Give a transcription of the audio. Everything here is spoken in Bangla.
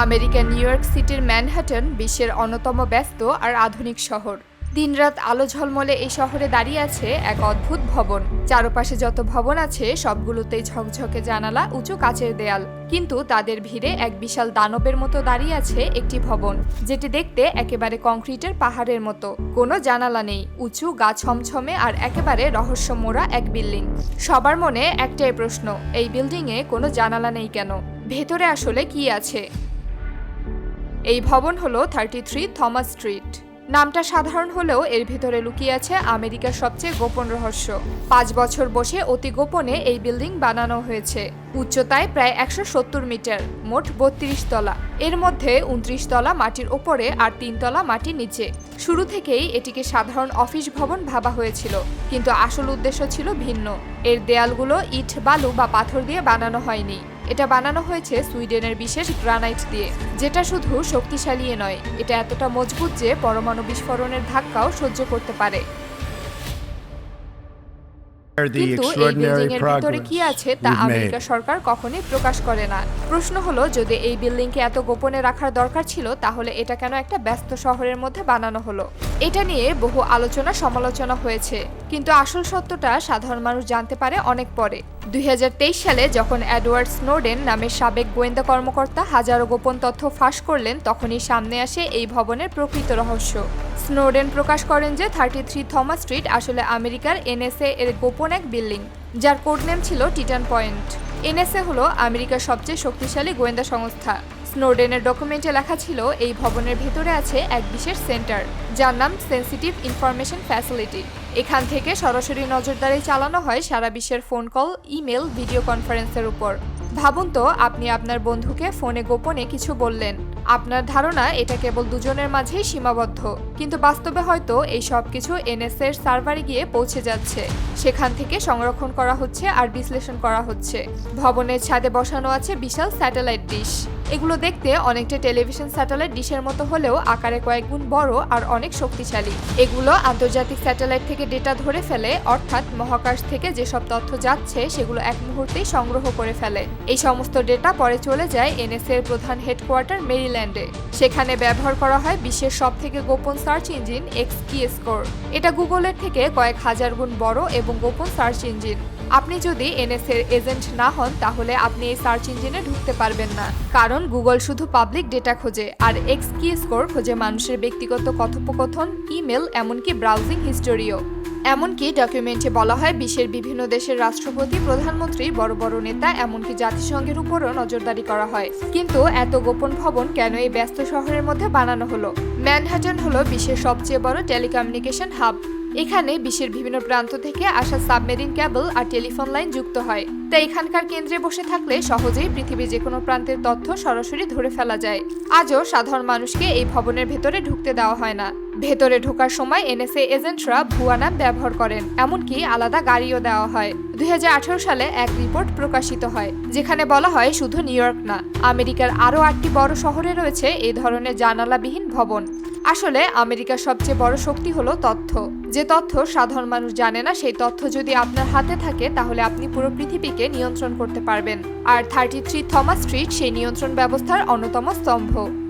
আমেরিকার নিউ ইয়র্ক সিটির ম্যানহাটন বিশ্বের অন্যতম ব্যস্ত আর আধুনিক শহর। দিনরাত আলো ঝলমলে এই শহরে দাঁড়িয়ে আছে এক অদ্ভুত ভবন। চারপাশে যত ভবন আছে সবগুলোতেই ঝকঝকে জানালা, উঁচু কাচের দেয়াল। কিন্তু তাদের ভিড়ে এক বিশাল দানবের মতো দাঁড়িয়ে আছে একটি ভবন, যেটি দেখতে একেবারে কংক্রিটের পাহাড়ের মতো। কোনো জানালা নেই, উঁচু, গা ছমছমে আর একেবারে রহস্যমোড়া এক বিল্ডিং। সবার মনে একটাই প্রশ্ন, এই বিল্ডিংয়ে কোনো জানালা নেই কেন? ভেতরে আসলে কি আছে? এই ভবন হলো থার্টি থ্রি থমাস স্ট্রিট। নামটা সাধারণ হলেও এর ভিতরে লুকিয়ে আছে আমেরিকার সবচেয়ে গোপন রহস্য। পাঁচ বছর বসে অতি গোপনে এই বিল্ডিং বানানো হয়েছে। উচ্চতায় প্রায় একশো সত্তর মিটার, মোট বত্রিশ তলা। এর মধ্যে উনত্রিশ তলা মাটির ওপরে আর তিন তলা মাটির নিচে। শুরু থেকেই এটিকে সাধারণ অফিস ভবন ভাবা হয়েছিল, কিন্তু আসল উদ্দেশ্য ছিল ভিন্ন। এর দেয়ালগুলো ইট, বালু বা পাথর দিয়ে বানানো হয়নি। এটা বানানো হয়েছে সুইডেনের বিশেষ গ্রানাইট দিয়ে যেটা শুধু শক্তিশালী নয় এটা এতটা মজবুত যে পরমাণু বিস্ফোরণের ধাক্কাও সহ্য করতে পারে। কিন্তু এই বিল্ডিং এর ভিতরে কি আছে তা আমেরিকা সরকার কখনোই প্রকাশ করে না। প্রশ্ন হলো যদি এই বিল্ডিংকে এত গোপনে রাখার দরকার ছিল তাহলে এটা কেন একটা ব্যস্ত শহরের মধ্যে বানানো হলো? এটা নিয়ে বহু আলোচনা সমালোচনা হয়েছে কিন্তু আসল সত্যটা সাধারণ মানুষ জানতে পারে অনেক পরে। দুই হাজার তেইশ সালে যখন অ্যাডওয়ার্ড স্নোডেন নামে সাবেক গোয়েন্দা কর্মকর্তা হাজারো গোপন তথ্য ফাঁস করলেন, তখনই সামনে আসে এই ভবনের প্রকৃত রহস্য। স্নোডেন প্রকাশ করেন যে থার্টি থ্রি থমাস স্ট্রিট আসলে আমেরিকার এনএসএ এর গোপন এক বিল্ডিং, যার কোড নেম ছিল টিটান পয়েন্ট। এনএসএ হলো আমেরিকার সবচেয়ে শক্তিশালী গোয়েন্দা সংস্থা। স্নোডেনের ডকুমেন্টে লেখা ছিল, এই ভবনের ভেতরে আছে এক বিশেষ সেন্টার যার নাম সেন্সিটিভ ইনফরমেশন ফ্যাসিলিটি এখান থেকে সরাসরি নজরদারি চালানো হয় সারা বিশ্বের ফোন কল ইমেল ভিডিও কনফারেন্সের উপর। ভাবুন তো, আপনি আপনার বন্ধুকে ফোনে গোপনে কিছু বললেন। আপনার ধারণা এটা কেবল দুজনের মাঝেই সীমাবদ্ধ, কিন্তু বাস্তবে হয়তো এই সব কিছু এনএসএর এর সার্ভারে গিয়ে পৌঁছে যাচ্ছে। সেখান থেকে সংরক্ষণ করা হচ্ছে আর বিশ্লেষণ করা হচ্ছে। ভবনের ছাদে বসানো আছে বিশাল স্যাটেলাইট ডিশ। এগুলো দেখতে অনেকটা টেলিভিশন স্যাটেলাইট ডিশের মতো হলেও আকারে কয়েক গুণ বড় আর অনেক শক্তিশালী। এগুলো আন্তর্জাতিক স্যাটেলাইট থেকে ডেটা ধরে ফেলে, অর্থাৎ মহাকাশ থেকে যেসব তথ্য যাচ্ছে সেগুলো এক মুহূর্তেই সংগ্রহ করে ফেলে। এই সমস্ত ডেটা পরে চলে যায় এনএসএ এর প্রধান হেডকোয়ার্টার মেরিল্যান্ডে। সেখানে ব্যবহার করা হয় বিশ্বের সব থেকে গোপন সার্চ ইঞ্জিন এক্স কি স্কোর। এটা গুগলের থেকে কয়েক হাজার গুণ বড় এবং গোপন সার্চ ইঞ্জিন। আপনি যদি এনএসএ এর এজেন্ট না হন, তাহলে আপনি এই সার্চ ইঞ্জিনে ঢুকতে পারবেন না। কারণ গুগল শুধু পাবলিক ডেটা খোঁজে আর এক্স কি স্কোর খোঁজে মানুষের ব্যক্তিগত কথোপকথন, ইমেল, এমনকি ব্রাউজিং হিস্টোরিও। এমনকি ডকুমেন্টে বলা হয় বিশ্বের বিভিন্ন দেশের রাষ্ট্রপতি, প্রধানমন্ত্রী, বড় বড় নেতা, এমনকি জাতিসংঘের উপরও নজরদারি করা হয়। কিন্তু এত গোপন ভবন কেন এই ব্যস্ত শহরের মধ্যে বানানো হলো? ম্যানহাটন হলো বিশ্বের সবচেয়ে বড় টেলিকমিউনিকেশন হাব। এখানে বিশ্বের বিভিন্ন প্রান্ত থেকে আসা সাবমেরিন ক্যাবল আর টেলিফোন লাইন যুক্ত হয়। তাই এখানকার কেন্দ্রে বসে থাকলে সহজেই পৃথিবীর যে কোনো প্রান্তের তথ্য সরাসরি ধরে ফেলা যায়। আজও সাধারণ মানুষকে এই ভবনের ভেতরে ঢুকতে দেওয়া হয় না। ভেতরে ঢোকার সময় এনএসএ এজেন্টরা ভুয়া নাম ব্যবহার করেন, এমনকি আলাদা গাড়িও দেওয়া হয়। দুই হাজার আঠেরো সালে এক রিপোর্ট প্রকাশিত হয়, যেখানে বলা হয় শুধু নিউ ইয়র্ক না, আমেরিকার আরও আটটি বড় শহরে রয়েছে এই ধরনের জানালাবিহীন ভবন। আসলে আমেরিকার সবচেয়ে বড় শক্তি হলো তথ্য। যে তথ্য সাধারণ মানুষ জানে না, সেই তথ্য যদি আপনার হাতে থাকে, তাহলে আপনি পুরো পৃথিবীকে নিয়ন্ত্রণ করতে পারবেন। আর থার্টি থ্রি থমাস স্ট্রিট সেই নিয়ন্ত্রণ ব্যবস্থার অন্যতম স্তম্ভ।